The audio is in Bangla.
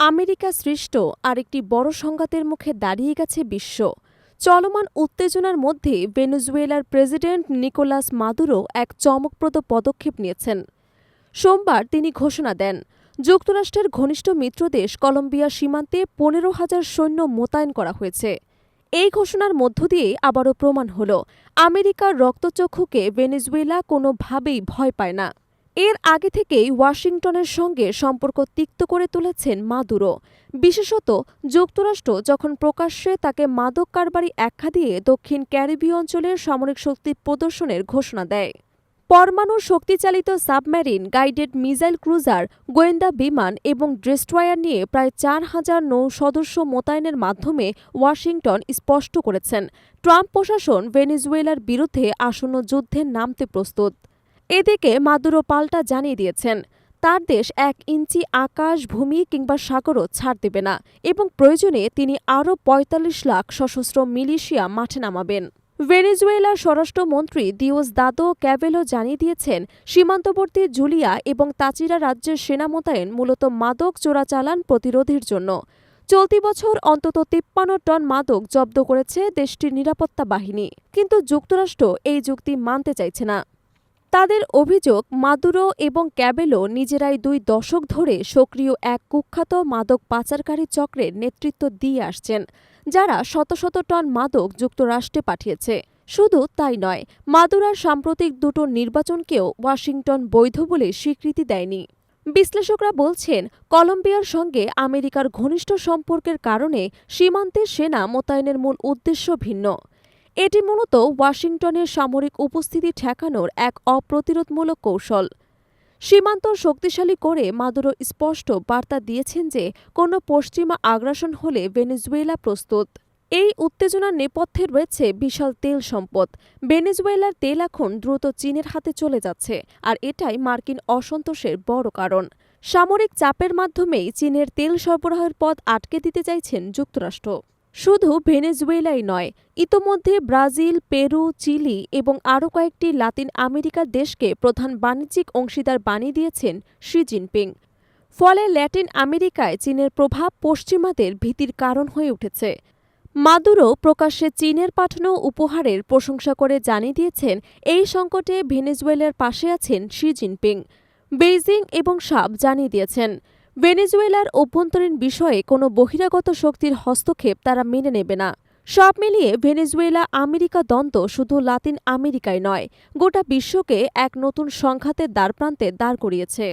আমেরিকা সৃষ্ট আরেকটি বড় সংঘাতের মুখে দাঁড়িয়ে গেছে বিশ্ব। চলমান উত্তেজনার মধ্যে ভেনেজুয়েলার প্রেসিডেন্ট নিকোলাস মাদুরো এক চমকপ্রদ পদক্ষেপ নিয়েছেন। সোমবার তিনি ঘোষণা দেন, যুক্তরাষ্ট্রের ঘনিষ্ঠ মিত্রদেশ কলম্বিয়া সীমান্তে পনেরো হাজার সৈন্য মোতায়েন করা হয়েছে। এই ঘোষণার মধ্য দিয়ে আবারও প্রমাণ হল, আমেরিকার রক্তচক্ষুকে ভেনেজুয়েলা কোনোভাবেই ভয় পায় না। এর আগে থেকেই ওয়াশিংটনের সঙ্গে সম্পর্ক তিক্ত করে তুলেছেন মাদুরো। বিশেষত যুক্তরাষ্ট্র যখন প্রকাশ্যে তাকে মাদক কারবারি আখ্যা দিয়ে দক্ষিণ ক্যারিবীয় অঞ্চলের সামরিক শক্তি প্রদর্শনের ঘোষণা দেয়। পরমাণু শক্তিচালিত সাবমেরিন, গাইডেড মিসাইল ক্রুজার, গোয়েন্দা বিমান এবং ডেস্ট্রয়ার নিয়ে প্রায় চার হাজার নৌ সদস্য মোতায়েনের মাধ্যমে ওয়াশিংটন স্পষ্ট করেছেন। ট্রাম্প প্রশাসন ভেনেজুয়েলার বিরুদ্ধে আসন্ন যুদ্ধে নামতে প্রস্তুত। এদিকে মাদুরো পাল্টা জানিয়ে দিয়েছেন, তার দেশ এক ইঞ্চি আকাশ, ভূমি কিংবা সাগরও ছাড় দেবে না এবং প্রয়োজনে তিনি আরও ৪৫ লাখ সশস্ত্র মিলিশিয়া মাঠে নামাবেন। ভেনেজুয়েলার স্বরাষ্ট্রমন্ত্রী দিওস দাদো ক্যাভেলো জানিয়ে দিয়েছেন, সীমান্তবর্তী জুলিয়া এবং তাচিরা রাজ্যের সেনা মোতায়েন মূলত মাদক চোরাচালান প্রতিরোধের জন্য। চলতি বছর অন্তত তিপ্পান্ন টন মাদক জব্দ করেছে দেশটির নিরাপত্তা বাহিনী। কিন্তু যুক্তরাষ্ট্র এই যুক্তি মানতে চাইছে না। তাদের অভিযোগ, মাদুরো এবং ক্যাবেলো নিজেরাই দুই দশক ধরে সক্রিয় এক কুখ্যাত মাদক পাচারকারী চক্রের নেতৃত্ব দিয়ে আসছেন, যারা শত শত টন মাদক যুক্তরাষ্ট্রে পাঠিয়েছে। শুধু তাই নয়, মাদুরার সাম্প্রতিক দুটো নির্বাচনকেও ওয়াশিংটন বৈধ বলে স্বীকৃতি দেয়নি। বিশ্লেষকরা বলছেন, কলম্বিয়ার সঙ্গে আমেরিকার ঘনিষ্ঠ সম্পর্কের কারণে সীমান্তে সেনা মোতায়েনের মূল উদ্দেশ্য ভিন্ন। এটি মূলত ওয়াশিংটনের সামরিক উপস্থিতি ঠেকানোর এক অপ্রতিরোধমূলক কৌশল। সীমান্ত শক্তিশালী করে মাদুরো স্পষ্ট বার্তা দিয়েছেন যে, কোনো পশ্চিমা আগ্রাসন হলে ভেনেজুয়েলা প্রস্তুত। এই উত্তেজনার নেপথ্যে রয়েছে বিশাল তেল সম্পদ। ভেনেজুয়েলার তেল এখন দ্রুত চীনের হাতে চলে যাচ্ছে, আর এটাই মার্কিন অসন্তোষের বড় কারণ। সামরিক চাপের মাধ্যমেই চীনের তেল সরবরাহের পথ আটকে দিতে চাইছেন যুক্তরাষ্ট্র। শুধু ভেনেজুয়েলাই নয়, ইতোমধ্যে ব্রাজিল, পেরু, চিলি এবং আরও কয়েকটি লাতিন আমেরিকার দেশকে প্রধান বাণিজ্যিক অংশীদার বানিয়ে দিয়েছেন শি জিনপিং। ফলে ল্যাটিন আমেরিকায় চীনের প্রভাব পশ্চিমাদের ভীতির কারণ হয়ে উঠেছে। মাদুরো প্রকাশ্যে চীনের পাঠানো উপহারের প্রশংসা করে জানিয়ে দিয়েছেন, এই সংকটে ভেনেজুয়েলার পাশে আছেন শি জিনপিং। বেইজিং এবং সাব জানিয়ে দিয়েছেন ভেনেজুয়েলার অভ্যন্তরীণ বিষয়ে কোনো বহিরাগত শক্তির হস্তক্ষেপ তারা মেনে নেবে না। সব মিলিয়ে ভেনেজুয়েলা আমেরিকা দ্বন্দ্ব শুধু লাতিন আমেরিকায় নয়, গোটা বিশ্বকে এক নতুন সংঘাতের দ্বারপ্রান্তে দাঁড় করিয়েছে।